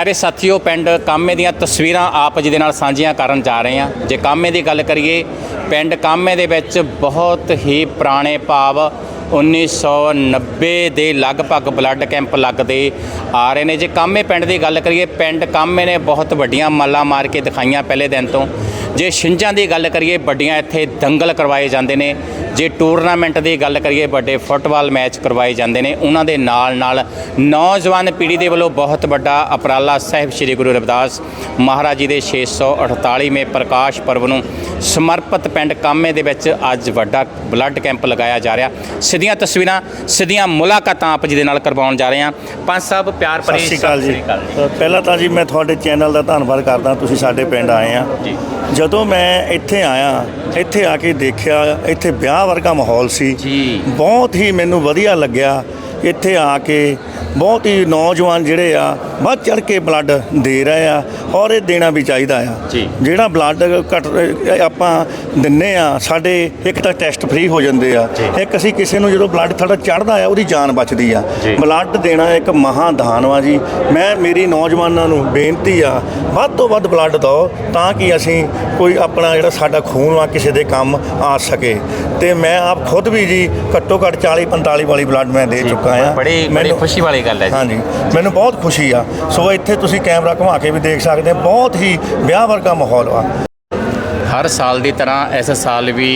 ਸਾਰੇ ਸਾਥੀਓ, ਪਿੰਡ ਕਾਮੇ ਦੀਆਂ ਤਸਵੀਰਾਂ ਆਪ ਜੀ ਦੇ ਨਾਲ ਸਾਂਝੀਆਂ ਕਰਨ ਜਾ ਰਹੇ ਹਾਂ। ਜੇ ਕਾਮੇ ਦੀ ਗੱਲ ਕਰੀਏ, ਪਿੰਡ ਕਾਮੇ ਦੇ ਵਿੱਚ ਬਹੁਤ ਹੀ ਪੁਰਾਣੇ ਭਾਵ 1990 ਦੇ ਲਗਭਗ ਬਲੱਡ ਕੈਂਪ ਲੱਗਦੇ ਆ ਰਹੇ ਨੇ। ਜੇ ਕਾਮੇ ਪਿੰਡ ਦੀ ਗੱਲ ਕਰੀਏ, ਪਿੰਡ ਕਾਮੇ ਨੇ ਬਹੁਤ ਵੱਡੀਆਂ ਮੱਲਾਂ ਮਾਰ ਕੇ ਦਿਖਾਈਆਂ ਪਹਿਲੇ ਦਿਨ ਤੋਂ। ਜੇ ਛਿੰਝਾਂ ਦੀ ਗੱਲ ਕਰੀਏ ਵੱਡੀਆਂ ਇੱਥੇ ਦੰਗਲ ਕਰਵਾਏ ਜਾਂਦੇ ਨੇ। ਜੇ ਟੂਰਨਾਮੈਂਟ ਦੀ ਗੱਲ ਕਰੀਏ ਵੱਡੇ ਫੁੱਟਬਾਲ ਮੈਚ ਕਰਵਾਏ ਜਾਂਦੇ ਨੇ। ਉਹਨਾਂ ਦੇ ਨਾਲ ਨਾਲ ਨੌਜਵਾਨ ਪੀੜ੍ਹੀ ਦੇ ਵੱਲੋਂ ਬਹੁਤ ਵੱਡਾ ਉਪਰਾਲਾ ਸਾਹਿਬ ਸ੍ਰੀ ਗੁਰੂ ਰਵਿਦਾਸ ਮਹਾਰਾਜ ਜੀ ਦੇ 648ਵੇਂ ਪ੍ਰਕਾਸ਼ ਪਰਵ ਨੂੰ ਸਮਰਪਿਤ ਪਿੰਡ ਕਾਮੇ ਦੇ ਵਿੱਚ ਅੱਜ ਵੱਡਾ ਬਲੱਡ ਕੈਂਪ ਲਗਾਇਆ ਜਾ ਰਿਹਾ। ਸਿੱਧੀਆਂ ਤਸਵੀਰਾਂ ਸਿੱਧੀਆਂ ਮੁਲਾਕਾਤਾਂ ਆਪ ਜੀ ਦੇ ਨਾਲ ਕਰਵਾਉਣ ਜਾ ਰਹੇ ਹਾਂ। ਪੰਜ ਸਾਹਿਬ ਪਿਆਰ ਭਰੀ ਸਤਿ ਸ਼੍ਰੀ ਅਕਾਲ ਜੀ। ਪਹਿਲਾਂ ਤਾਂ ਜੀ ਮੈਂ ਤੁਹਾਡੇ ਚੈਨਲ ਦਾ ਧੰਨਵਾਦ ਕਰਦਾ। ਤੁਸੀਂ ਸਾਡੇ ਪਿੰਡ ਆਏ ਆ। ਜੀ। ਜਦੋਂ ਮੈਂ ਇੱਥੇ ਆਇਆ ਇੱਥੇ ਆ ਕੇ ਦੇਖਿਆ ਇੱਥੇ ਵਿਆਹ ਵਰਗਾ ਮਾਹੌਲ ਸੀ। ਜੀ। ਬਹੁਤ ਹੀ ਮੈਨੂੰ ਵਧੀਆ ਲੱਗਿਆ। ਇੱਥੇ ਆ ਕੇ ਬਹੁਤ ਹੀ ਨੌਜਵਾਨ ਜਿਹੜੇ ਆ ਵੱਧ ਚੜ ਕੇ ਬਲੱਡ ਦੇ ਰਹੇ ਆ ਔਰ ਇਹ ਦੇਣਾ ਵੀ ਚਾਹੀਦਾ ਆ। ਜਿਹੜਾ ਬਲੱਡ ਘਟ ਆਪਾਂ ਦਿੰਨੇ ਆ ਸਾਡੇ ਇੱਕ ਤਾਂ ਟੈਸਟ ਫ੍ਰੀ ਹੋ ਜਾਂਦੇ ਆ। ਇੱਕ ਅਸੀਂ ਕਿਸੇ ਨੂੰ ਜਦੋਂ ਬਲੱਡ ਸਾਡਾ ਚੜਦਾ ਆ ਉਹਦੀ ਜਾਨ ਬਚਦੀ ਆ। ਬਲੱਡ ਦੇਣਾ ਇੱਕ ਮਹਾਦਾਨ ਵਾ ਜੀ। ਮੈਂ ਮੇਰੀ ਨੌਜਵਾਨਾਂ ਨੂੰ ਬੇਨਤੀ ਆ ਵੱਧ ਤੋਂ ਵੱਧ ਬਲੱਡ ਦਿਓ ਤਾਂ ਕਿ ਅਸੀਂ ਕੋਈ ਆਪਣਾ ਜਿਹੜਾ ਸਾਡਾ ਖੂਨ ਆ ਕਿਸੇ ਦੇ ਕੰਮ ਆ ਸਕੇ। ਤੇ ਮੈਂ ਆਪ ਖੁਦ ਵੀ ਜੀ ਘੱਟੋ ਘੱਟ 40 45 ਵਾਲੀ ਬਲੱਡ ਮੈਂ ਦੇ ਚੁੱਕਾ ਆ ਬੜੀ ਬੜੀ ਖੁਸ਼ੀ ਵਾਲੀ ਗੱਲ ਹੈ ਜੀ। ਹਾਂਜੀ ਮੈਨੂੰ ਬਹੁਤ ਖੁਸ਼ੀ ਆ। ਸੋ ਇੱਥੇ ਤੁਸੀਂ ਕੈਮਰਾ ਘੁਮਾ ਕੇ ਵੀ ਦੇਖ ਸਕਦੇ ਹੋ। ਬਹੁਤ ਹੀ ਵਿਆਹ ਵਰਗਾ ਮਾਹੌਲ ਆ ਹਰ ਸਾਲ ਦੀ ਤਰ੍ਹਾਂ ਇਸ ਸਾਲ ਵੀ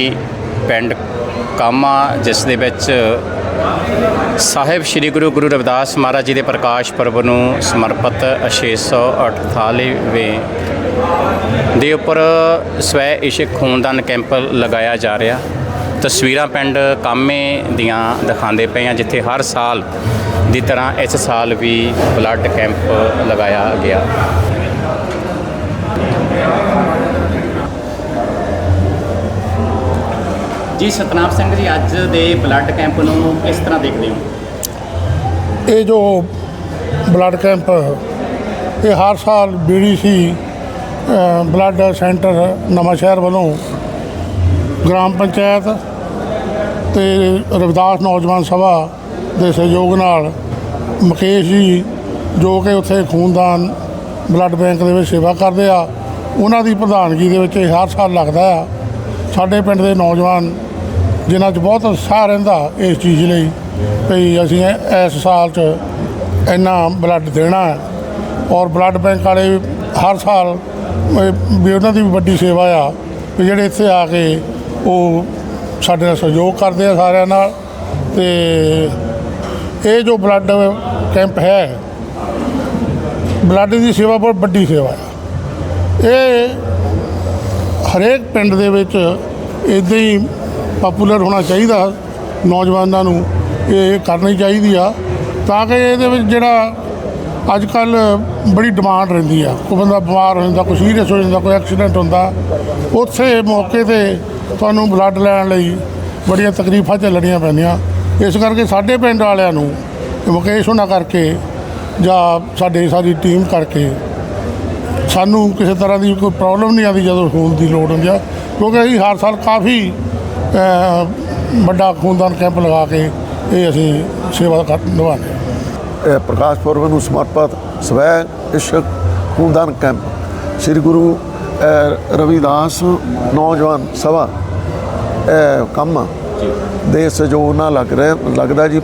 ਪਿੰਡ ਕਾਮਾ ਜਿਸ ਦੇ ਵਿੱਚ ਸਾਹਿਬ ਸ੍ਰੀ ਗੁਰੂ ਗੁਰੂ ਰਵਿਦਾਸ ਮਹਾਰਾਜ ਜੀ ਦੇ ਪ੍ਰਕਾਸ਼ ਪਰਬ ਨੂੰ ਸਮਰਪਿਤ 648ਵੇਂ ਦੇ ਉੱਪਰ ਸਵੈ ਇਸ਼ਕ ਖੂਨਦਾਨ ਕੈਂਪ ਲਗਾਇਆ ਜਾ ਰਿਹਾ। ਤਸਵੀਰਾਂ ਪਿੰਡ ਕਾਮੇ ਦੀਆਂ ਦਿਖਾਉਂਦੇ ਪਏ ਆ ਜਿੱਥੇ ਹਰ ਸਾਲ ਦੀ ਤਰ੍ਹਾਂ ਇਸ ਸਾਲ ਵੀ ਬਲੱਡ ਕੈਂਪ ਲਗਾਇਆ ਗਿਆ। ਜੀ, ਸਤਨਾਮ ਸਿੰਘ ਜੀ, ਅੱਜ ਦੇ ਬਲੱਡ ਕੈਂਪ ਨੂੰ ਕਿਸ ਤਰ੍ਹਾਂ ਦੇਖਦੇ ਹੋ? ਇਹ ਜੋ ਬਲੱਡ ਕੈਂਪ, ਇਹ ਹਰ ਸਾਲ ਬੀਡੀਸੀ ਬਲੱਡ ਸੈਂਟਰ ਨਵਾਂ ਸ਼ਹਿਰ ਵੱਲੋਂ ਗ੍ਰਾਮ ਪੰਚਾਇਤ ਤੇ ਰਵਿਦਾਸ ਨੌਜਵਾਨ ਸਭਾ ਦੇ ਸਹਿਯੋਗ ਨਾਲ ਮੁਕੇਸ਼ ਜੀ ਜੋ ਕਿ ਉੱਥੇ ਖੂਨਦਾਨ, ਬਲੱਡ ਬੈਂਕ ਦੇ ਵਿੱਚ ਸੇਵਾ ਕਰਦੇ ਆ, ਉਹਨਾਂ ਦੀ ਪ੍ਰਧਾਨਗੀ ਦੇ ਵਿੱਚ ਇਹ ਹਰ ਸਾਲ ਲੱਗਦਾ ਆ। ਸਾਡੇ ਪਿੰਡ ਦੇ ਨੌਜਵਾਨ ਜਿਨ੍ਹਾਂ 'ਚ ਬਹੁਤ ਉਤਸ਼ਾਹ ਰਹਿੰਦਾ ਇਸ ਚੀਜ਼ ਲਈ ਵੀ ਅਸੀਂ ਇਸ ਸਾਲ 'ਚ ਇੰਨਾ ਬਲੱਡ ਦੇਣਾ ਔਰ ਬਲੱਡ ਬੈਂਕ ਵਾਲੇ ਹਰ ਸਾਲ ਵੀ ਉਹਨਾਂ ਦੀ ਵੀ ਵੱਡੀ ਸੇਵਾ ਆ ਵੀ ਜਿਹੜੇ ਇੱਥੇ ਆ ਕੇ ਉਹ ਸਾਡੇ ਨਾਲ ਸਹਿਯੋਗ ਕਰਦੇ ਆ ਸਾਰਿਆਂ ਨਾਲ ਤੇ ਇਹ ਜੋ ਬਲੱਡ ਕੈਂਪ ਹੈ, ਬਲੱਡ ਦੀ ਸੇਵਾ ਬਹੁਤ ਵੱਡੀ ਸੇਵਾ ਹੈ ਇਹ ਹਰੇਕ ਪਿੰਡ ਦੇ ਵਿੱਚ ਇਦਾਂ ਹੀ ਪਪੂਲਰ ਹੋਣਾ ਚਾਹੀਦਾ, ਨੌਜਵਾਨਾਂ ਨੂੰ ਇਹ ਕਰਨੀ ਚਾਹੀਦੀ ਆ, ਤਾਂ ਕਿ ਇਹਦੇ ਵਿੱਚ ਜਿਹੜਾ ਅੱਜ ਕੱਲ ਬੜੀ ਡਿਮਾਂਡ ਰਹਿੰਦੀ ਆ। ਕੋਈ ਬੰਦਾ ਬਿਮਾਰ ਹੋ ਜਾਂਦਾ, ਕੋਈ ਸੀਰੀਅਸ ਹੋ ਜਾਂਦਾ, ਕੋਈ ਐਕਸੀਡੈਂਟ ਹੁੰਦਾ, ਉੱਥੇ ਮੌਕੇ ਤੇ ਤੁਹਾਨੂੰ ਬਲੱਡ ਲੈਣ ਲਈ ਬੜੀਆਂ ਤਕਲੀਫਾਂ ਝੱਲਣੀਆਂ ਪੈਂਦੀਆਂ। ਇਸ ਕਰਕੇ ਸਾਡੇ ਪਿੰਡ ਵਾਲਿਆਂ ਨੂੰ ਮੁਕੇਸ਼ ਹੋਣਾ ਕਰਕੇ ਜਾਂ ਸਾਡੇ, ਸਾਡੀ ਟੀਮ ਕਰਕੇ ਸਾਨੂੰ ਕਿਸੇ ਤਰ੍ਹਾਂ ਦੀ ਕੋਈ ਪ੍ਰੋਬਲਮ ਨਹੀਂ ਆਉਂਦੀ ਜਦੋਂ ਖੂਨ ਦੀ ਲੋੜ ਹੁੰਦੀ ਆ। ਕਿਉਂਕਿ ਅਸੀਂ ਹਰ ਸਾਲ ਕਾਫੀ ਵੱਡਾ ਖੂਨਦਾਨ ਕੈਂਪ ਲਗਾ ਕੇ ਇਹ ਅਸੀਂ ਸੇਵਾ ਕਰ ਨਿਭਾਉਂਦੇ ਹਾਂ। ਪ੍ਰਕਾਸ਼ ਪੁਰਬ ਨੂੰ ਸਮਰਪਿਤ ਸਵੈ ਇਸ਼ਕ ਖੂਨਦਾਨ ਕੈਂਪ ਸ੍ਰੀ ਗੁਰੂ ਰਵਿਦਾਸ ਨੌਜਵਾਨ ਸਭਾ। ਇਹ ਕੰਮ। ਦੇ ਸਹਿਯੋਗ ਨਾਲ ਲੱਗ ਰਿਹਾ ਲੱਗਦਾ ਜੀ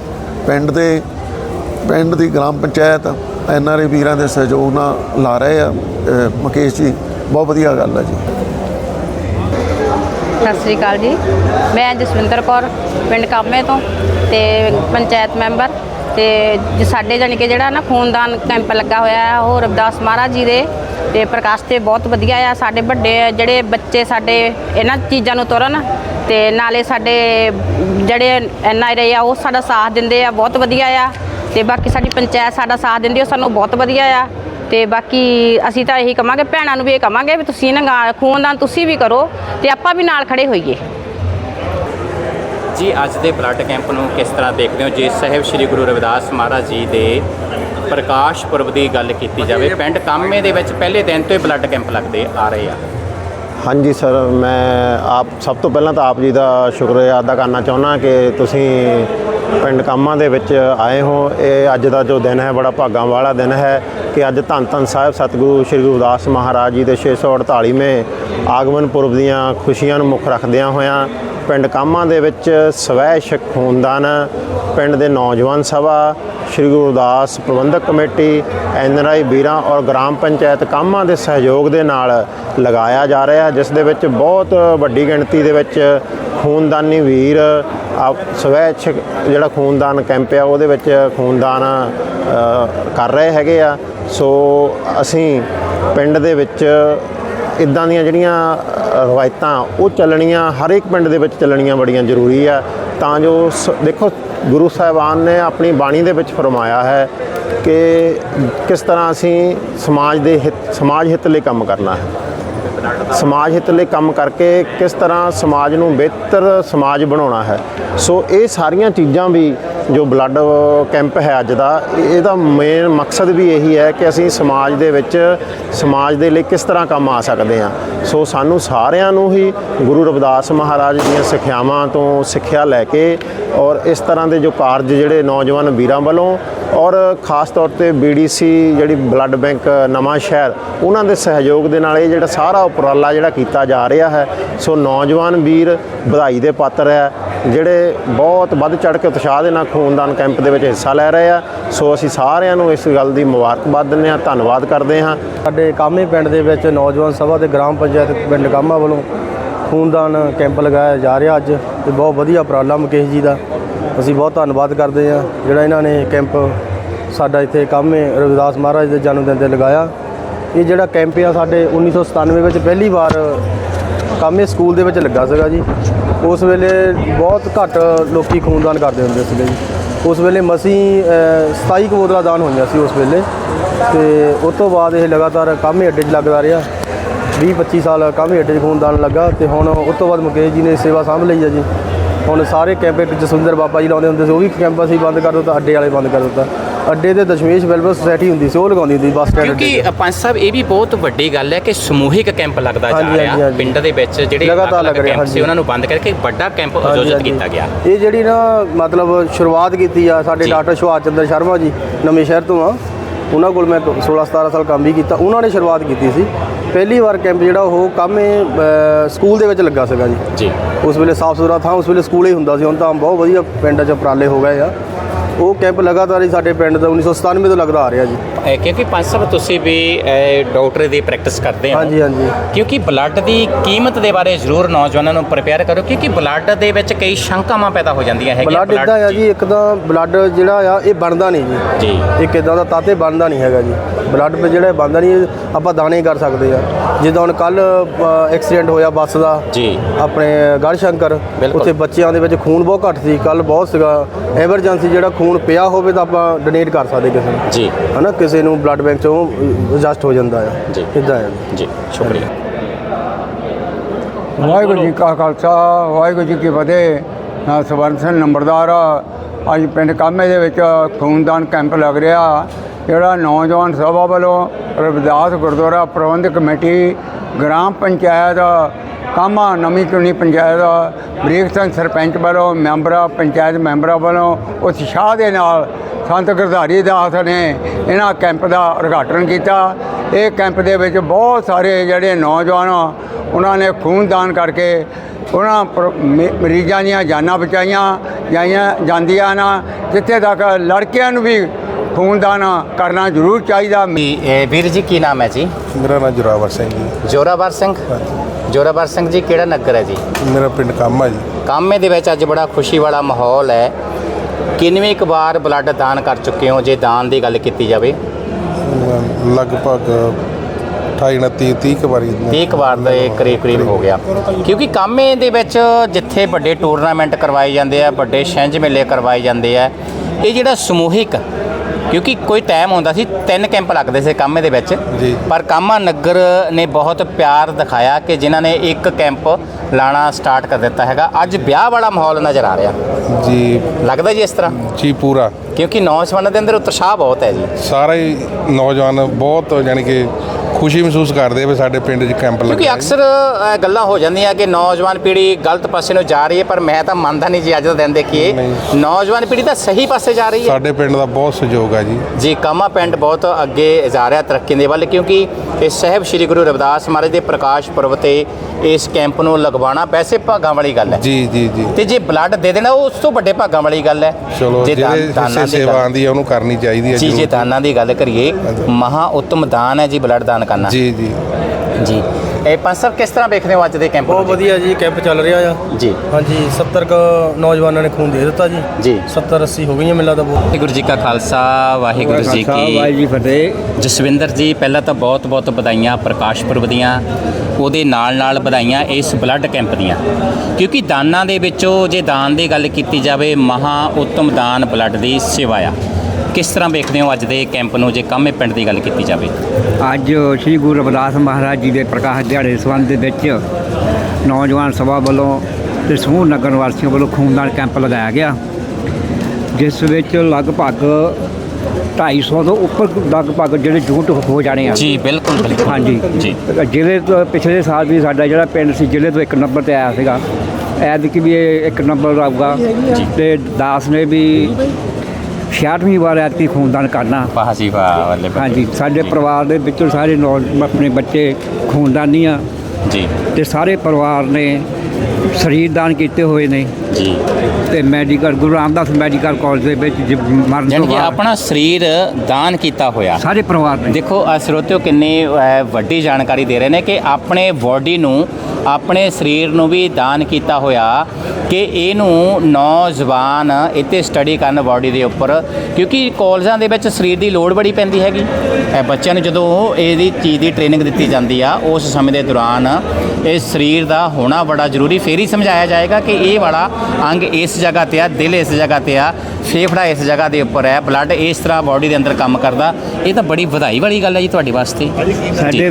ਪਿੰਡ ਦੇ ਪਿੰਡ ਦੀ ਗ੍ਰਾਮ ਪੰਚਾਇਤ ਐਨ ਆਰ ਆਈ ਵੀਰਾਂ ਦੇ ਸਹਿਯੋਗ ਨਾਲ ਲਾ ਰਹੇ ਆ। ਮੁਕੇਸ਼ ਜੀ ਬਹੁਤ ਵਧੀਆ ਗੱਲ ਹੈ ਜੀ। ਸਤਿ ਸ੍ਰੀ ਅਕਾਲ ਜੀ। ਮੈਂ ਜਸਵਿੰਦਰ ਕੌਰ ਪਿੰਡ ਕਾਮੇ ਤੋਂ ਤੇ ਪੰਚਾਇਤ ਮੈਂਬਰ। ਤੇ ਸਾਡੇ ਜਾਣੀ ਕਿ ਜਿਹੜਾ ਨਾ ਖੂਨਦਾਨ ਕੈਂਪ ਲੱਗਾ ਹੋਇਆ ਹੈ ਉਹ ਰਵਿਦਾਸ ਮਹਾਰਾਜ ਜੀ ਦੇ ਤੇ ਪ੍ਰਕਾਸ਼ ਤੇ ਬਹੁਤ ਵਧੀਆ ਆ, ਸਾਡੇ ਵੱਡੇ ਜਿਹੜੇ ਬੱਚੇ ਸਾਡੇ ਇਹਨਾਂ ਚੀਜ਼ਾਂ ਨੂੰ ਤੁਰਨ ਤੇ ਨਾਲੇ ਸਾਡੇ ਜਿਹੜੇ ਐਨ ਆਈ ਰਹੇ ਆ, ਉਹ ਸਾਡਾ ਸਾਥ ਦਿੰਦੇ ਆ, ਬਹੁਤ ਵਧੀਆ ਆ। ਤੇ ਬਾਕੀ ਸਾਡੀ ਪੰਚਾਇਤ ਸਾਡਾ ਸਾਥ ਦਿੰਦੀ ਉਹ ਸਾਨੂੰ ਬਹੁਤ ਵਧੀਆ ਆ। ਤੇ ਬਾਕੀ ਅਸੀਂ ਤਾਂ ਇਹੀ ਕਵਾਂਗੇ, ਭੈਣਾਂ ਨੂੰ ਵੀ ਇਹ ਕਵਾਂਗੇ ਵੀ ਤੁਸੀਂ ਨਾ ਗਾ- ਖੂਨਦਾਨ ਤੁਸੀਂ ਵੀ ਕਰੋ ਤੇ ਆਪਾਂ ਵੀ ਨਾਲ ਖੜੇ ਹੋਈਏ। ਜੀ, ਅੱਜ ਦੇ ਬਲੱਡ ਕੈਂਪ ਨੂੰ ਕਿਸ ਤਰ੍ਹਾਂ ਦੇਖਦੇ ਹੋ? ਜੇ, ਸਾਹਿਬ, ਸ੍ਰੀ ਗੁਰੂ ਰਵਿਦਾਸ ਮਹਾਰਾਜ ਜੀ ਦੇ ਪ੍ਰਕਾਸ਼ ਪੁਰਬ ਦੀ ਗੱਲ ਕੀਤੀ ਜਾਵੇ ਪਿੰਡ ਕਾਮੇ ਦੇ ਵਿੱਚ ਪਹਿਲੇ ਦਿਨ ਤੋਂ ਹੀ ਬਲੱਡ ਕੈਂਪ ਲੱਗਦੇ ਆ ਰਹੇ ਆ। ਹਾਂਜੀ ਸਰ ਮੈਂ ਆਪ ਸਭ ਤੋਂ ਪਹਿਲਾਂ ਤਾਂ ਆਪ ਜੀ ਦਾ ਸ਼ੁਕਰੀਆ ਅਦਾ ਕਰਨਾ ਚਾਹੁੰਦਾ ਕਿ ਤੁਸੀਂ ਪਿੰਡ ਕਾਮਾਂ ਦੇ ਵਿੱਚ ਆਏ ਹੋ। ਇਹ ਅੱਜ ਦਾ ਜੋ ਦਿਨ ਹੈ ਬੜਾ ਭਾਗਾਂ ਵਾਲਾ ਦਿਨ ਹੈ ਕਿ ਅੱਜ ਧੰਨ ਧੰਨ ਸਾਹਿਬ ਸਤਿਗੁਰੂ ਸ੍ਰੀ ਗੁਰਦਾਸ ਮਹਾਰਾਜ ਜੀ ਦੇ 648ਵੇਂ ਆਗਮਨ ਪੁਰਬ ਦੀਆਂ ਖੁਸ਼ੀਆਂ ਨੂੰ ਮੁੱਖ ਰੱਖਦਿਆਂ ਹੋਇਆਂ ਪਿੰਡ ਕਾਮਾਂ ਦੇ ਵਿੱਚ ਸਵੈ ਇਛਕ ਖੂਨਦਾਨ ਪਿੰਡ ਦੇ ਨੌਜਵਾਨ ਸਭਾ, ਸ੍ਰੀ ਗੁਰਦਾਸ ਪ੍ਰਬੰਧਕ ਕਮੇਟੀ ਐਨਆਰਆਈ ਵੀਰਾਂ ਔਰ ਗ੍ਰਾਮ ਪੰਚਾਇਤ ਕਾਮਾਂ ਦੇ ਸਹਿਯੋਗ ਦੇ ਨਾਲ ਲਗਾਇਆ ਜਾ ਰਿਹਾ ਹੈ ਜਿਸ ਦੇ ਵਿੱਚ ਬਹੁਤ ਵੱਡੀ ਗਿਣਤੀ ਦੇ ਵਿੱਚ ਖੂਨਦਾਨੀ ਵੀਰ, ਆ ਸਵੈ ਜਿਹੜਾ ਖੂਨਦਾਨ ਕੈਂਪ ਆ, ਉਹਦੇ ਵਿੱਚ ਖੂਨਦਾਨ ਕਰ ਰਹੇ ਹੈਗੇ ਆ। ਸੋ ਅਸੀਂ ਪਿੰਡ ਦੇ ਵਿੱਚ ਇਦਾਂ ਦੀਆਂ ਜਿਹੜੀਆਂ ਰਵਾਇਤਾਂ, ਉਹ ਚੱਲਣੀਆਂ ਹਰ ਇੱਕ ਪਿੰਡ ਦੇ ਵਿੱਚ ਚੱਲਣੀਆਂ ਬੜੀਆਂ ਜ਼ਰੂਰੀ ਆ। ਤਾਂ ਜੋ ਸ- ਦੇਖੋ, ਗੁਰੂ ਸਾਹਿਬਾਨ ਨੇ ਆਪਣੀ ਬਾਣੀ ਦੇ ਵਿੱਚ ਫਰਮਾਇਆ ਹੈ ਕਿ ਕਿਸ ਤਰ੍ਹਾਂ ਅਸੀਂ ਸਮਾਜ ਦੇ ਹਿੱਤ, ਸਮਾਜ ਹਿੱਤ ਲਈ ਕੰਮ ਕਰਨਾ ਹੈ। ਸਮਾਜ ਹਿੱਤ ਲਈ ਕੰਮ ਕਰਕੇ ਕਿਸ ਤਰ੍ਹਾਂ ਸਮਾਜ ਨੂੰ ਬਿਹਤਰ ਸਮਾਜ ਬਣਾਉਣਾ ਹੈ। ਸੋ ਇਹ ਸਾਰੀਆਂ ਚੀਜ਼ਾਂ ਵੀ ਜੋ ਬਲੱਡ ਕੈਂਪ ਹੈ ਅੱਜ ਦਾ, ਇਹਦਾ ਮੇਨ ਮਕਸਦ ਵੀ ਇਹੀ ਹੈ ਕਿ ਅਸੀਂ ਸਮਾਜ ਦੇ ਵਿੱਚ, ਸਮਾਜ ਦੇ ਲਈ ਕਿਸ ਤਰ੍ਹਾਂ ਕੰਮ ਆ ਸਕਦੇ ਹਾਂ। ਸੋ ਸਾਨੂੰ ਸਾਰਿਆਂ ਨੂੰ ਹੀ ਗੁਰੂ ਰਵਿਦਾਸ ਮਹਾਰਾਜ ਦੀਆਂ ਸਿੱਖਿਆਵਾਂ ਤੋਂ ਸਿੱਖਿਆ ਲੈ ਕੇ ਔਰ ਇਸ ਤਰ੍ਹਾਂ ਦੇ ਜੋ ਕਾਰਜ ਜਿਹੜੇ ਨੌਜਵਾਨ ਵੀਰਾਂ ਵੱਲੋਂ ਔਰ ਖਾਸ ਤੌਰ ਤੇ BDC ਜਿਹੜੀ ਬਲੱਡ ਬੈਂਕ ਨਵਾਂ ਸ਼ਹਿਰ, ਉਹਨਾਂ ਦੇ ਸਹਿਯੋਗ ਦੇ ਨਾਲ ਇਹ ਜਿਹੜਾ ਸਾਰਾ ਉਪਰਾਲਾ ਜਿਹੜਾ ਕੀਤਾ ਜਾ ਰਿਹਾ ਹੈ। ਸੋ ਨੌਜਵਾਨ ਵੀਰ ਵਧਾਈ ਦੇ ਪਾਤਰ ਹੈ ਜਿਹੜੇ ਬਹੁਤ ਵੱਧ ਚੜ ਕੇ ਉਤਸ਼ਾਹ ਦੇ ਨਾਲ ਖੂਨਦਾਨ ਕੈਂਪ ਦੇ ਵਿੱਚ ਹਿੱਸਾ ਲੈ ਰਹੇ ਆ। ਸੋ ਅਸੀਂ ਸਾਰਿਆਂ ਨੂੰ ਇਸ ਗੱਲ ਦੀ ਮੁਬਾਰਕਬਾਦ ਦਿੰਦੇ ਹਾਂ, ਧੰਨਵਾਦ ਕਰਦੇ ਹਾਂ। ਸਾਡੇ ਕਾਮੇ ਪਿੰਡ ਦੇ ਵਿੱਚ ਨੌਜਵਾਨ ਸਭਾ ਤੇ ਗ੍ਰਾਮ ਪੰਚਾਇਤ ਪਿੰਡ ਕਾਮਾ ਵੱਲੋਂ ਖੂਨਦਾਨ ਕੈਂਪ ਲਗਾਇਆ ਜਾ ਰਿਹਾ ਅੱਜ ਤੇ ਬਹੁਤ ਵਧੀਆ ਉਪਰਾਲਾ ਮੁਕੇਸ਼ ਜੀ ਦਾ। ਅਸੀਂ ਬਹੁਤ ਧੰਨਵਾਦ ਕਰਦੇ ਹਾਂ, ਜਿਹੜਾ ਇਹਨਾਂ ਨੇ ਕੈਂਪ ਸਾਡਾ ਇੱਥੇ ਕਾਮੇ ਰਵਿਦਾਸ ਮਹਾਰਾਜ ਦੇ ਜਨਮ ਦਿਨ ਤੇ ਲਗਾਇਆ। ਇਹ ਜਿਹੜਾ ਕੈਂਪ ਆ, ਸਾਡੇ 1997 ਵਿੱਚ ਪਹਿਲੀ ਵਾਰ ਕੰਮ ਇਹ ਸਕੂਲ ਦੇ ਵਿੱਚ ਲੱਗਾ ਸੀਗਾ ਜੀ। ਉਸ ਵੇਲੇ ਬਹੁਤ ਘੱਟ ਲੋਕੀ ਖੂਨਦਾਨ ਕਰਦੇ ਹੁੰਦੇ ਸੀਗੇ ਜੀ। ਉਸ ਵੇਲੇ ਮਸੀਂ 27 ਕੁ ਦਾਨ ਹੋਈਆਂ ਸੀ ਉਸ ਵੇਲੇ। ਤੇ ਉਸ ਤੋਂ ਬਾਅਦ ਇਹ ਲਗਾਤਾਰ ਕੰਮ ਹੀ ਅੱਡੇ 'ਚ ਲੱਗਦਾ ਰਿਹਾ। 20 25 ਸਾਲ ਕੰਮ ਹੀ ਅੱਡੇ 'ਚ ਖੂਨਦਾਨ ਲੱਗਾ ਤੇ ਹੁਣ ਉਸ ਤੋਂ ਬਾਅਦ ਮੁਕੇਸ਼ ਜੀ ਨੇ ਸੇਵਾ ਸਾਂਭ ਲਈ ਹੈ ਜੀ। ਹੁਣ ਸਾਰੇ ਕੈਂਪ ਇੱਕ ਜਸਵਿੰਦਰ ਬਾਬਾ ਜੀ ਲਾਉਂਦੇ ਹੁੰਦੇ ਸੀ, ਉਹ ਵੀ ਕੈਂਪ ਅਸੀਂ ਬੰਦ ਕਰ ਦਿੱਤਾ, ਅੱਡੇ ਵਾਲੇ ਬੰਦ ਕਰ ਦਿੱਤਾ। ਅੱਡੇ ਤੇ ਦਸ਼ਮੇਸ਼ ਵੈਲਫੇਅਰ ਸੁਸਾਇਟੀ ਹੁੰਦੀ ਸੀ ਉਹ ਲਗਾਉਂਦੀ ਹੁੰਦੀ ਸੀ ਬੱਸ ਸਟੈਂਡ ਅੱਡੇ ਕਿਉਂਕਿ ਪੰਜ ਸਾਹਿਬ ਇਹ ਵੀ ਬਹੁਤ ਵੱਡੀ ਗੱਲ ਹੈ ਕਿ ਸਮੂਹਿਕ ਕੈਂਪ ਲੱਗਦਾ ਜਾ ਹਾਂਜੀ, ਹਾਂਜੀ, ਰਿਹਾ ਹਾਂਜੀ। ਪਿੰਡ ਦੇ ਵਿੱਚ ਜਿਹੜੇ ਲਗਾਤਾਰ ਲੱਗ ਰਿਹਾ, ਕੈਂਪ ਸੀ ਹਾਂਜੀ। ਉਹਨਾਂ ਨੂੰ ਬੰਦ ਕਰਕੇ ਵੱਡਾ ਕੈਂਪ ਹਾਂਜੀ, ਆਯੋਜਿਤ ਹਾਂਜੀ। ਕੀਤਾ ਗਿਆ ਇਹ ਜਿਹੜੀ ਨਾ ਮਤਲਬ ਸ਼ੁਰੂਆਤ ਕੀਤੀ ਆ ਸਾਡੇ ਜੀ। ਡਾਕਟਰ ਸੁਭਾਸ਼ ਚੰਦਰ ਸ਼ਰਮਾ ਜੀ ਨਵੇਂ ਸ਼ਹਿਰ ਤੋਂ ਆ ਉਹਨਾਂ ਕੋਲ ਮੈਂ 16 17 ਸਾਲ ਕੰਮ ਵੀ ਕੀਤਾ ਉਹਨਾਂ ਨੇ ਸ਼ੁਰੂਆਤ ਕੀਤੀ ਸੀ ਪਹਿਲੀ ਵਾਰ ਕੈਂਪ ਜਿਹੜਾ ਉਹ ਕਾਮੇ ਅ, ਸਕੂਲ ਦੇ ਵਿੱਚ ਲੱਗਾ ਸੀਗਾ ਜੀ ਜੀ ਉਸ ਵੇਲੇ ਸਾਫ਼ ਸੁਥਰਾ ਥਾਂ ਉਸ ਵੇਲੇ ਸਕੂਲ ਹੀ ਹੁੰਦਾ ਸੀ ਹੁਣ ਤਾਂ ਬਹੁਤ ਵਧੀਆ ਪਿੰਡ 'ਚ ਉਪਰਾਲੇ ਹੋ ਗਏ ਆ ਉਹ ਕੈਂਪ ਲਗਾਤਾਰ ਹੀ ਸਾਡੇ ਪਿੰਡ ਦਾ 1997 ਤੋਂ ਲੱਗਦਾ ਆ ਰਿਹਾ ਜੀ। ਕਿਉਂਕਿ ਪੰਜ ਸਾਹਿਬ ਤੁਸੀਂ ਵੀ ਅ, ਡਾਕਟਰ ਦੀ ਪ੍ਰੈਕਟਿਸ ਕਰਦੇ ਹੋ। ਹਾਂਜੀ ਹਾਂਜੀ। ਕਿਉਂਕਿ ਬਲੱਡ ਦੀ ਕੀਮਤ ਦੇ ਬਾਰੇ ਜ਼ਰੂਰ ਨੌਜਵਾਨਾਂ ਨੂੰ ਪ੍ਰਪੇਅਰ ਕਰੋ ਕਿਉਂਕਿ ਬਲੱਡ ਦੇ ਵਿੱਚ ਕਈ ਸ਼ੰਕਾਵਾਂ ਪੈਦਾ ਹੋ ਜਾਂਦੀਆਂ ਹੈਗੀਆਂ ਬਲੱਡ ਇਦਾਂ ਆ ਜੀ ਇੱਕ ਤਾਂ ਬਲੱਡ ਜਿਹੜਾ ਆ ਇਹ ਬਣਦਾ ਨਹੀਂ ਜੀ। ਜੀ। ਇੱਕ ਇਦਾਂ ਦਾ ਤਾਤੇ ਬਣਦਾ ਨਹੀਂ ਹੈਗਾ ਜੀ। ਬਲੱਡ ਜਿਹੜਾ ਬਣਦਾ ਨਹੀਂ ਇਹ ਆਪਾਂ ਦਾਣੇ ਕਰ ਸਕਦੇ ਆ। ਜਿੱਦਾਂ ਹੁਣ ਕੱਲ ਐਕਸੀਡੈਂਟ ਹੋਇਆ ਬੱਸ ਦਾ। ਜੀ। ਆਪਣੇ ਗੜਸ਼ੰਕਰ ਬਿਲਕੁਲ। ਉੱਥੇ ਬੱਚਿਆਂ ਦੇ ਵਿੱਚ ਖੂਨ ਬਹੁਤ ਘੱਟ ਸੀ। ਕੱਲ ਬਹੁਤ ਸੀਗਾ। ਐਮਰਜੈਂਸੀ ਜਿਹੜਾ ਖੂਨ ਪਿਆ ਹੋਵੇ ਤਾਂ ਆਪਾਂ ਡੋਨੇਟ ਕਰ ਸਕਦੇ ਕਿਸੇ ਨੂੰ। ਜੀ। ਹਨਾ ਕਿਸੇ ਨੂੰ ਬਲੱਡ ਬੈਂਕ ਚੋਂ ਐਡਜਸਟ ਹੋ ਜਾਂਦਾ ਆ। ਜੀ। ਇਦਾਂ ਆ। ਜੀ ਸ਼ੁਕਰੀਆ। ਵਾਹਿਗੁਰੂ ਜੀ ਕਾ ਖਾਲਸਾ ਵਾਹਿਗੁਰੂ ਜੀ ਕੀ ਫਤਿਹ। ਮੈਂ ਸਵਰਨ ਸਿੰਘ ਨੰਬਰਦਾਰ ਅੱਜ ਪਿੰਡ ਕਾਮੇ ਦੇ ਵਿੱਚ ਖੂਨਦਾਨ ਕੈਂਪ ਲੱਗ ਰਿਹਾ। ਜਿਹੜਾ ਨੌਜਵਾਨ ਸਭਾ ਵੱਲੋਂ ਰਵਿਦਾਸ ਗੁਰਦੁਆਰਾ ਪ੍ਰਬੰਧਕ ਕਮੇਟੀ ਗ੍ਰਾਮ ਪੰਚਾਇਤ ਕਾਮਾ ਨਵੀਂ ਚੁਣੀ ਪੰਚਾਇਤ ਬਰੀਕ ਸਿੰਘ ਸਰਪੰਚ ਵੱਲੋਂ ਮੈਂਬਰਾਂ ਪੰਚਾਇਤ ਮੈਂਬਰਾਂ ਵੱਲੋਂ ਉਤਸ਼ਾਹ ਦੇ ਨਾਲ ਸੰਤ ਗੁਰਧਾਰੀ ਦਾਸ ਨੇ ਇਹਨਾਂ ਕੈਂਪ ਦਾ ਉਦਘਾਟਨ ਕੀਤਾ। ਇਹ ਕੈਂਪ ਦੇ ਵਿੱਚ ਬਹੁਤ ਸਾਰੇ ਜਿਹੜੇ ਨੌਜਵਾਨ ਉਹਨਾਂ ਨੇ ਖੂਨਦਾਨ ਕਰਕੇ ਉਹਨਾਂ ਮਰੀਜ਼ਾਂ ਦੀਆਂ ਜਾਨਾਂ ਬਚਾਈਆਂ ਜਾਈਆਂ ਜਾਂਦੀਆਂ ਨਾ ਜਿੱਥੇ ਤੱਕ ਲੜਕਿਆਂ ਨੂੰ ਵੀ ਖੂਨਦਾਨ ਕਰਨਾ ਜ਼ਰੂਰ ਚਾਹੀਦਾ। ਇਹ ਵੀਰ ਜੀ ਕੀ ਨਾਮ ਹੈ ਜੀ? ਮੇਰਾ ਨਾਮ ਜੁਰਾਵਰ ਸਿੰਘ ਜੀ ਜੋਰਾਵਰ ਸਿੰਘ? ਜੋਰਾਵਰ ਸਿੰਘ ਜੀ ਕਿਹੜਾ ਨਗਰ ਹੈ ਜੀ? ਮੇਰਾ ਪਿੰਡ ਕਾਮਾ ਜੀ। ਕਾਮੇ ਦੇ ਵਿੱਚ ਅੱਜ ਬੜਾ ਖੁਸ਼ੀ ਵਾਲਾ ਮਾਹੌਲ ਹੈ। ਕਿੰਨਵੀਂ ਕੁ ਵਾਰ ਬਲੱਡ ਦਾਨ ਕਰ ਚੁੱਕੇ ਹੋ ਜੇ ਦਾਨ ਦੀ ਗੱਲ ਕੀਤੀ ਜਾਵੇ? ਲਗਭਗ 28 29 30 ਕੁ ਵਾਰੀ 30 ਕੁ ਵਾਰ ਦੇ ਕਰੀਬ ਕਰੀਬ ਹੋ ਗਿਆ। ਕਿਉਂਕਿ ਕਾਮੇ ਦੇ ਵਿੱਚ ਜਿੱਥੇ ਵੱਡੇ ਟੂਰਨਾਮੈਂਟ ਕਰਵਾਏ ਜਾਂਦੇ ਆ ਵੱਡੇ ਛਿੰਝ ਮੇਲੇ ਕਰਵਾਏ ਜਾਂਦੇ ਆ ਇਹ ਜਿਹੜਾ ਸਮੂਹਿਕ ਕਿਉਂਕਿ ਕੋਈ ਟਾਈਮ ਹੁੰਦਾ ਸੀ ਤਿੰਨ ਕੈਂਪ ਲੱਗਦੇ ਸੀ ਕਾਮੇ ਦੇ ਵਿੱਚ। ਜੀ। ਪਰ ਕਾਮਾ ਨਗਰ ਨੇ ਬਹੁਤ ਪਿਆਰ ਦਿਖਾਇਆ ਕਿ ਜਿਨ੍ਹਾਂ ਨੇ ਇੱਕ ਕੈਂਪ ਲਾਣਾ ਸਟਾਰਟ ਕਰ ਦਿੱਤਾ ਹੈਗਾ। ਅੱਜ ਵਿਆਹ ਵਾਲਾ ਮਾਹੌਲ ਨਜ਼ਰ ਆ ਰਿਹਾ। ਜੀ। ਲੱਗਦਾ ਜੀ ਇਸ ਤਰ੍ਹਾਂ? ਜੀ ਪੂਰਾ। ਕਿਉਂਕਿ ਨੌਜਵਾਨਾਂ ਦੇ ਅੰਦਰ ਉਤਸ਼ਾਹ ਬਹੁਤ ਹੈ ਜੀ। ਸਾਰਾ ਨੌਜਵਾਨ ਬਹੁਤ ਯਾਨੀ ਕਿ ਖੁਸ਼ੀ ਮਹਿਸੂਸ ਕਰਦੇ ਆ ਵੀ ਸਾਡੇ ਪਿੰਡ 'ਚ ਕੈਂਪ ਕਿਉਂਕਿ ਲੱਗਾ ਅਕਸਰ ਅ, ਗੱਲਾਂ ਹੋ ਜਾਂਦੀਆਂ ਕਿ ਨੌਜਵਾਨ ਪੀੜ੍ਹੀ ਗਲਤ ਪਾਸੇ ਨੂੰ ਜਾ ਰਹੀ ਹੈ ਪਰ ਮੈਂ ਤਾਂ ਮੰਨਦਾ ਨਹੀਂ ਜੀ ਅੱਜ ਦਾ ਦਿਨ ਦੇਖੀਏ। ਨਹੀਂ। ਨੌਜਵਾਨ ਪੀੜ੍ਹੀ ਤਾਂ ਸਹੀ ਪਾਸੇ ਜਾ ਰਹੀ ਹੈ। ਸਾਡੇ ਪਿੰਡ ਦਾ ਬਹੁਤ ਸਹਿਯੋਗ ਆ ਜੀ। ਜੀ ਕਾਮਾ ਪਿੰਡ ਬਹੁਤ ਅੱਗੇ ਜਾ ਰਿਹਾ ਤਰੱਕੀ ਦੇ ਵੱਲ ਕਿਉਂਕਿ ਇਹ ਸਾਹਿਬ ਸ੍ਰੀ ਗੁਰੂ ਰਵਿਦਾਸ ਮਹਾਰਾਜ ਦੇ ਪ੍ਰਕਾਸ਼ ਪੁਰਬ ਤੇ ਇਸ ਕੈਂਪ ਨੂੰ ਲਗਵਾਉਣਾ ਵੈਸੇ ਭਾਗਾਂ ਵਾਲੀ ਗੱਲ ਹੈ। ਜੀ ਜੀ ਜੀ। ਤੇ ਜੇ ਬਲੱਡ ਦੇ ਦੇਣਾ ਉਹ ਉਸ ਤੋਂ ਵੱਡੇ ਭਾਗਾਂ ਵਾਲੀ ਗੱਲ ਹੈ। ਚਲੋ ਜੇ ਦਾਨ- ਜਿਹੜੇ ਦਾਨਾਂ ਹਿੱਸੇ ਦੀ ਸੇਵਾ ਗੱਲ- ਆਂਦੀ ਆ ਉਹਨੂੰ ਕਰਨੀ ਚਾਹੀਦੀ ਹੈ ਜੀ ਜੇ ਜ਼ਰੂਰ। ਦਾਨਾਂ ਦੀ ਗੱਲ ਕਰੀਏ ਮਹਾ ਉੱਤਮ ਦਾਨ ਹੈ ਜੀ ਬਲੱਡ ਦਾਨ ਕਰਨਾ ਜੀ ਜੀ। ਜੀ। ਇਹ ਪੰਜ ਸਾਹਿਬ ਕਿਸ ਤਰ੍ਹਾਂ ਵੇਖਦੇ ਹੋ ਅੱਜ ਦੇ ਕੈਂਪ ਬਹੁਤ ਵਧੀਆ ਜੀ ਕੈਂਪ ਚੱਲ ਰਿਹਾ ਆ। ਜੀ। ਹਾਂਜੀ 70 ਕ ਨੌਜਵਾਨਾਂ ਨੇ ਖੂਨ ਦੇ ਦਿੱਤਾ ਜੀ। ਜੀ। 70 80 ਹੋ ਗਈਆਂ ਮਿਲਾਂ ਦਾ ਬਹੁਤ। ਵਾਹਿਗੁਰੂ ਜੀ ਕਾ ਖਾਲਸਾ ਵਾਹਿਗੁਰੂ ਜੀ ਕੀ ਜੀ ਫਤਿਹ। ਜਸਵਿੰਦਰ ਜੀ ਪਹਿਲਾਂ ਤਾਂ ਬਹੁਤ ਬਹੁਤ ਵਧਾਈਆਂ ਪ੍ਰਕਾਸ਼ ਪੁਰਬ ਦੀਆਂ ਉਹਦੇ ਨਾਲ ਨਾਲ ਵਧਾਈਆਂ ਇਸ ਬਲੱਡ ਕੈਂਪ ਦੀਆਂ। ਕਿਉਂਕਿ ਦਾਨਾਂ ਦੇ ਵਿੱਚੋਂ ਜੇ ਦਾਨ ਦੀ ਗੱਲ ਕੀਤੀ ਜਾਵੇ ਮਹਾ ਉੱਤਮ ਦਾਨ ਬਲੱਡ ਦੀ ਸੇਵਾ ਆ। ਕਿਸ ਤਰ੍ਹਾਂ ਵੇਖਦੇ ਹੋ ਅੱਜ ਦੇ ਕੈਂਪ ਨੂੰ ਜੇ ਕਾਮੇ ਪਿੰਡ ਦੀ ਗੱਲ ਕੀਤੀ ਜਾਵੇ? ਅੱਜ ਸ੍ਰੀ ਗੁਰੂ ਰਵਿਦਾਸ ਮਹਾਰਾਜ ਜੀ ਦੇ ਪ੍ਰਕਾਸ਼ ਦਿਹਾੜੇ ਸੰਬੰਧ ਦੇ ਵਿੱਚ ਨੌਜਵਾਨ ਸਭਾ ਵੱਲੋਂ ਤੇ ਸਮੂਹ ਨਗਰ ਵਾਸੀਆਂ ਵੱਲੋਂ ਖੂਨਦਾਨ ਕੈਂਪ ਲਗਾਇਆ ਗਿਆ ਜਿਸ ਵਿੱਚ ਲਗਭਗ 250 ਤੋਂ ਉੱਪਰ ਲਗਭਗ ਜਿਹੜੇ ਜੂਟ ਹੋ ਜਾਣੇ ਆ। ਜੀ ਬਿਲਕੁਲ ਬਿਲਕੁਲ। ਹਾਂਜੀ। ਜੀ। ਜ਼ਿਲ੍ਹੇ ਤੋਂ ਪਿਛਲੇ ਸਾਲ ਵੀ ਸਾਡਾ ਜਿਹੜਾ ਪਿੰਡ ਸੀ ਜ਼ਿਲ੍ਹੇ ਤੋਂ ਇੱਕ ਨੰਬਰ ਤੇ ਆਇਆ ਸੀਗਾ। ਐਤਕੀ ਵੀ ਇਹ ਇੱਕ ਨੰਬਰ ਆਊਗਾ ਤੇ ਦਾਸ ਨੇ ਵੀ 66ਵੀਂ ਵਾਰ ਐਤਕੀ ਖੂਨਦਾਨ ਕਰਨਾ। ਵਾਹ ਜੀ ਵਾਹ ਬੱਲੇ। ਹਾਂਜੀ ਸਾਡੇ ਪਰਿਵਾਰ ਦੇ ਵਿੱਚੋਂ ਸਾਰੇ ਨੌ ਆਪਣੇ ਬੱਚੇ ਖੂਨਦਾਨੀ ਆ ਜੀ। ਤੇ ਸਾਰੇ ਪਰਿਵਾਰ ਨੇ ਸਰੀਰ ਦਾਨ ਕੀਤੇ ਹੋਏ ਨੇ। ਜੀ। ਤੇ medical Guru Ramdas medical college ਦੇ ਵਿੱਚ ਜ- ਮਰਨ ਯਾਨੀ ਤੋਂ ਕਿ ਬਾਅਦ ਆਪਣਾ ਸਰੀਰ ਦਾਨ ਕੀਤਾ ਹੋਇਆ। ਸਾਰੇ ਪਰਿਵਾਰ ਨੇ। ਦੇਖੋ ਅ, ਸਰੋਤਿਓ ਕਿੰਨੀ ਅ, ਵੱਡੀ ਜਾਣਕਾਰੀ ਦੇ ਰਹੇ ਨੇ ਕਿ ਆਪਣੇ ਬਾਡੀ ਨੂੰ ਆਪਣੇ ਸਰੀਰ ਨੂੰ ਵੀ ਦਾਨ ਕੀਤਾ ਹੋਇਆ ਕਿ ਇਹਨੂੰ ਨੌਜਵਾਨ ਇੱਥੇ ਸਟੱਡੀ ਕਰਨ ਬਾਡੀ ਦੇ ਉੱਪਰ ਕਿਉਂਕਿ ਕਾਲਜਾਂ ਦੇ ਵਿੱਚ ਸਰੀਰ ਦੀ ਲੋੜ ਬੜੀ ਪੈਂਦੀ ਹੈਗੀ। ਇਹ ਬੱਚਿਆਂ ਨੂੰ ਜਦੋਂ ਇਹਦੀ ਚੀਜ਼ ਦੀ ਟ੍ਰੇਨਿੰਗ ਦਿੱਤੀ ਜਾਂਦੀ ਆ ਉਸ ਸਮੇਂ ਦੇ ਦੌਰਾਨ ਇਹ ਸਰੀਰ ਦਾ ਹੋਣਾ ਬੜਾ ਜ਼ਰੂਰੀ। ਫੇਰ ਹੀ ਸਮਝਾਇਆ ਜਾਏਗਾ ਕਿ ਇਹ ਵਾਲਾ ਅੰਗ ਇਸ ਜਗ੍ਹਾ ਤੇ ਆ ਦਿਲ ਇਸ ਜਗ੍ਹਾ ਤੇ ਆ ਫੇਫੜਾ ਇਸ ਜਗ੍ਹਾ ਦੇ ਉੱਪਰ ਹੈ ਬਲੱਡ ਇਸ ਤਰ੍ਹਾਂ ਬਾਡੀ ਦੇ ਅੰਦਰ ਕੰਮ ਕਰਦਾ। ਇਹ ਤਾਂ ਬੜੀ ਵਧਾਈ ਵਾਲੀ ਗੱਲ ਹੈ ਜੀ ਤੁਹਾਡੇ ਵਾਸਤੇ। ਸਾਡੇ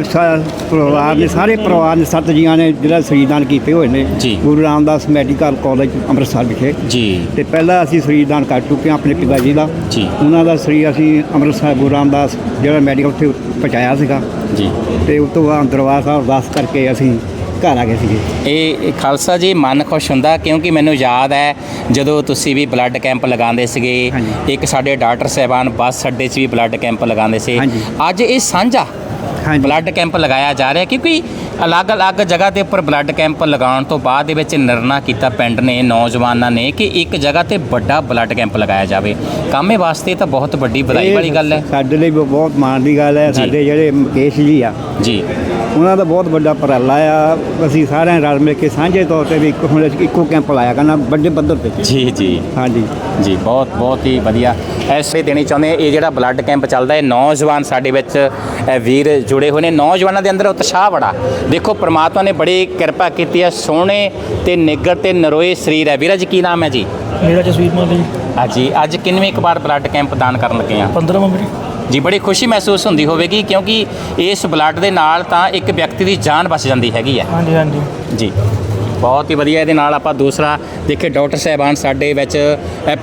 ਪਰਿਵਾਰ ਨੇ ਸਾਰੇ ਪਰਿਵਾਰ ਨੇ ਸੱਤ ਜੀਆਂ ਨੇ ਜਿਹੜਾ ਸਰੀਰਦਾਨ ਕੀਤੇ ਹੋਏ ਨੇ। ਜੀ। ਗੁਰੂ ਰਾਮਦਾਸ ਮੈਡੀਕਲ ਕਾਲਜ ਅੰਮ੍ਰਿਤਸਰ ਵਿਖੇ। ਜੀ। ਤੇ ਪਹਿਲਾਂ ਅਸੀਂ ਸਰੀਰਦਾਨ ਕਰ ਚੁੱਕੇ ਹਾਂ ਆਪਣੇ ਪਿਤਾ ਜੀ ਦਾ। ਜੀ। ਉਹਨਾਂ ਦਾ ਸਰੀਰ ਅਸੀਂ ਅੰਮ੍ਰਿਤਸਰ ਗੁਰੂ ਰਾਮਦਾਸ ਜਿਹੜਾ ਮੈਡੀਕਲ ਉੱਥੇ ਪਹੁੰਚਾਇਆ ਸੀਗਾ। ਜੀ। ਤੇ ਉਸ ਤੋਂ ਬਾਅਦ ਦਰਬਾਰ ਸਾਹਿਬ ਅਰਦਾਸ ਕਰਕੇ ਅਸੀਂ ਘਰ ਆ ਗਏ ਸੀਗੇ। ਇਹ ਖਾਲਸਾ ਜੀ ਮਨ ਖੁਸ਼ ਹੁੰਦਾ ਕਿਉਂਕਿ ਮੈਨੂੰ ਯਾਦ ਹੈ ਜਦੋਂ ਤੁਸੀਂ ਵੀ ਬਲੱਡ ਕੈਂਪ ਲਗਾਉਂਦੇ ਸੀਗੇ। ਇੱਕ ਸਾਡੇ ਡਾਕਟਰ ਸਾਹਿਬਾਨ ਬੱਸ ਅੱਡੇ 'ਚ ਵੀ ਬਲੱਡ ਕੈਂਪ ਲਗਾਉਂਦੇ ਸੀ। ਅੱਜ ਇਹ ਸਾਂਝਾ ਬਲੱਡ ਕੈਂਪ ਲਗਾਇਆ ਜਾ ਰਿਹਾ ਕਿਉਂਕਿ ਅਲੱਗ-ਅਲੱਗ ਜਗ੍ਹਾ ਦੇ ਉੱਪਰ ਬਲੱਡ ਕੈਂਪ ਲਗਾਉਣ ਤੋਂ ਬਾਅਦ ਦੇ ਵਿੱਚ ਨਿਰਣਾ ਕੀਤਾ ਪਿੰਡ ਨੇ ਨੌਜਵਾਨਾਂ ਨੇ ਕਿ ਇੱਕ ਜਗ੍ਹਾ ਤੇ ਵੱਡਾ ਬਲੱਡ ਕੈਂਪ ਲਗਾਇਆ ਜਾਵੇ। ਕਾਮੇ ਵਾਸਤੇ ਤਾਂ ਬਹੁਤ ਵੱਡੀ ਵਧਾਈ ਵਾਲੀ ਗੱਲ ਹੈ। ਸਾਡੇ ਲਈ ਬਹੁਤ ਮਾਣ ਦੀ ਗੱਲ ਹੈ। ਸਾਡੇ ਜਿਹੜੇ ਮੁਕੇਸ਼ ਜੀ ਆ ਜੀ। ਉਹਨਾਂ ਦਾ ਬਹੁਤ ਵੱਡਾ ਉਪਰਾਲਾ ਆ। ਅਸੀਂ ਸਾਰਿਆਂ ਨੇ ਰਲ ਮਿਲ ਕੇ ਸਾਂਝੇ ਤੌਰ ਤੇ ਵੀ ਇੱਕ ਹੁਣ ਅਸੀਂ ਇੱਕੋ ਕੈਂਪ ਲਾਇਆ ਕਰਨਾ ਵੱਡੇ ਪੱਧਰ ਤੇ। ਜੀ ਜੀ। ਹਾਂਜੀ। ਜੀ ਬਹੁਤ ਬਹੁਤ ਹੀ ਵਧੀਆ। ਐਸੇ ਦੇਣੀ ਚਾਹੁੰਦੇ ਹਾਂ, ਇਹ ਜਿਹੜਾ ਬਲੱਡ ਕੈਂਪ ਚੱਲਦਾ ਹੈ ਨੌਜਵਾਨ ਸਾਡੇ ਵਿੱਚ ਅ, ਵੀਰ ਜੁੜੇ ਹੋਏ ਨੇ। ਨੌਜਵਾਨਾਂ ਦੇ ਅੰਦਰ ਉਤਸ਼ਾਹ ਬੜਾ। ਦੇਖੋ ਪ੍ਰਮਾਤਮਾ ਨੇ ਬੜੀ ਕਿਰਪਾ ਕੀਤੀ ਹੈ ਸੋਹਣੇ ਤੇ ਨਿੱਗਰ ਤੇ ਨਰੋਏ ਸਰੀਰ ਹੈ। ਵੀਰਾ ਜੀ ਕੀ ਨਾਮ ਹੈ ਜੀ? ਮੇਰਾ ਜਸਵੀਰ ਮਾਨ ਜੀ। ਹਾਂਜੀ ਅੱਜ ਕਿੰਨਵੀਂ ਇੱਕ ਵਾਰ ਬਲੱਡ ਕੈਂਪ ਦਾਨ ਕਰਨ ਲੱਗੇ ਆ? 15 ਮੇਰੀ ਜੀ ਬੜੀ ਖੁਸ਼ੀ ਮਹਿਸੂਸ ਹੁੰਦੀ ਹੋਵੇਗੀ ਕਿਉਂਕਿ ਇਸ ਬਲੱਡ ਦੇ ਨਾਲ ਤਾਂ ਇੱਕ ਵਿਅਕਤੀ ਦੀ ਜਾਨ ਬਚ ਜਾਂਦੀ ਹੈਗੀ ਹੈ। ਹਾਂਜੀ ਹਾਂਜੀ। ਜੀ। ਬਹੁਤ ਹੀ ਵਧੀਆ। ਇਹਦੇ ਨਾਲ ਆਪਾਂ ਦੂਸਰਾ ਦੇਖੇ ਡਾਕਟਰ ਸਾਹਿਬਾਨ ਸਾਡੇ ਵਿੱਚ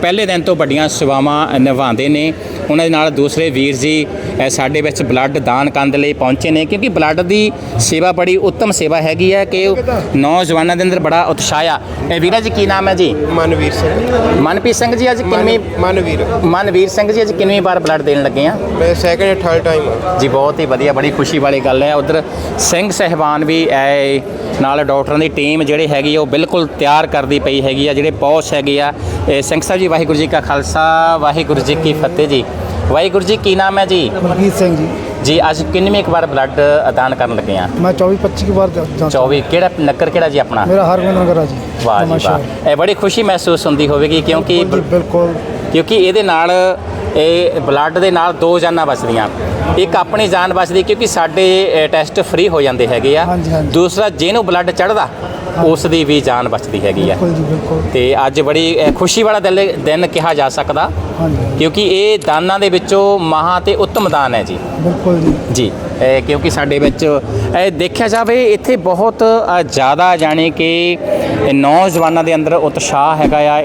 ਪਹਿਲੇ ਦਿਨ ਤੋਂ ਵੱਡੀਆਂ ਸੇਵਾਵਾਂ ਨਿਭਾਉਂਦੇ ਨੇ। ਉਹਨਾਂ ਦੇ ਨਾਲ ਦੂਸਰੇ ਵੀਰ ਜੀ ਸਾਡੇ ਵਿੱਚ ਬਲੱਡ ਦਾਨ ਕਰਨ ਦੇ ਲਈ ਪਹੁੰਚੇ ਨੇ ਕਿਉਂਕਿ ਬਲੱਡ ਦੀ ਸੇਵਾ ਬੜੀ ਉੱਤਮ ਸੇਵਾ ਹੈਗੀ ਹੈ ਕਿ ਨੌਜਵਾਨਾਂ ਦੇ ਅੰਦਰ ਬੜਾ ਉਤਸ਼ਾਹ ਆ। ਇਹ ਵੀਰਾ ਜੀ ਕੀ ਨਾਮ ਹੈ ਜੀ? ਮਨਵੀਰ ਸਿੰਘ। ਮਨਪ੍ਰੀਤ ਸਿੰਘ ਜੀ ਅੱਜ ਕਿੰਨਵੀਂ ਮਨਵੀਰ। ਮਨਵੀਰ ਸਿੰਘ ਜੀ ਅੱਜ ਕਿੰਨਵੀਂ ਵਾਰ ਬਲੱਡ ਦੇਣ ਲੱਗੇ ਆ? ਮੈਂ ਸੈਕੰਡ ਥਰਡ ਟਾਈਮ ਜੀ ਬਹੁਤ ਹੀ ਵਧੀਆ ਬੜੀ ਖੁਸ਼ੀ ਵਾਲੀ ਗੱਲ ਹੈ। ਉਧਰ ਸਿੰਘ ਸਹਿਬਾਨ ਵੀ ਆਏ ਨਾਲ ਡਾਕਟਰਾਂ ਦੀ ਟੀਮ ਜਿਹੜੇ ਹੈਗੀ ਆ ਉਹ ਬਿਲਕੁਲ ਤਿਆਰ ਕਰਦੀ ਪਈ ਹੈਗੀ ਆ ਜਿਹੜੇ ਪੌਸ਼ ਹੈਗੇ ਆ। ਸਿੰਘ ਸਾਹਿਬ ਜੀ ਵਾਹਿਗੁਰੂ ਜੀ ਕਾ ਖਾਲਸਾ ਵਾਹਿਗੁਰੂ ਜੀ ਕੀ ਫਤਿਹ ਜੀ। ਵਾਹਿਗੁਰੂ ਜੀ ਕੀ ਨਾਮ ਹੈ ਜੀ? ਮਨਜੀਤ ਸਿੰਘ ਜੀ। ਜੀ ਅੱਜ ਕਿੰਨਵੀਂ ਇੱਕ ਵਾਰ ਬਲੱਡ ਦਾਨ ਕਰਨ ਲੱਗੇ ਆ? ਮੈਂ 24 25 ਵਾਰ ਜਾ- ਜਾ 24 ਕਿਹੜਾ ਨਗਰ ਕਿਹੜਾ ਜੀ ਆਪਣਾ? ਮੇਰਾ ਹਰਗੋਬਿੰਦ ਨਗਰ ਆ ਜੀ ਵਾਹ ਜੀ। ਵਾਹ। ਇਹ ਬੜੀ ਖੁਸ਼ੀ ਮਹਿਸੂਸ ਹੁੰਦੀ ਹੋਵੇਗੀ ਕਿਉਂਕਿ ਬਿਲਕੁਲ ਕਿਉਂਕਿ ਇਹਦੇ ਨਾਲ ਇਹ ਬਲੱਡ ਦੇ ਨਾਲ ਦੋ ਜਾਨਾਂ ਬਚਦੀਆਂ। ਇੱਕ ਆਪਣੀ ਜਾਨ ਬਚਦੀ ਕਿਉਂਕਿ ਸਾਡੇ ਟੈਸਟ ਫ੍ਰੀ ਹੋ ਜਾਂਦੇ ਹੈਗੇ ਆ। ਦੂਸਰਾ ਜਿਹਨੂੰ ਬਲੱਡ ਚੜਦਾ ਉਸ ਦੀ ਵੀ ਜਾਨ ਬਚਦੀ ਹੈਗੀ ਆ। ਬਿਲਕੁਲ ਜੀ ਬਿਲਕੁਲ। ਤੇ ਅੱਜ ਬੜੀ ਅ, ਖੁਸ਼ੀ ਵਾਲਾ ਦਿਲ- ਦਿਨ ਕਿਹਾ ਜਾ ਸਕਦਾ। ਹਾਂਜੀ। ਕਿਉਂਕਿ ਇਹ ਦਾਨਾਂ ਦੇ ਵਿੱਚੋਂ ਮਹਾ ਤੇ ਉੱਤਮ ਦਾਨ ਹੈ ਜੀ। ਬਿਲਕੁਲ ਜੀ। ਜੀ ਕਿਉਂਕਿ ਸਾਡੇ ਵਿੱਚ ਇਹ ਦੇਖਿਆ ਜਾਵੇ ਇੱਥੇ ਬਹੁਤ ਅ, ਜ਼ਿਆਦਾ ਜਾਣੀ ਕਿ ਨੌਜਵਾਨਾਂ ਦੇ ਅੰਦਰ ਉਤਸ਼ਾਹ ਹੈਗਾ ਆ।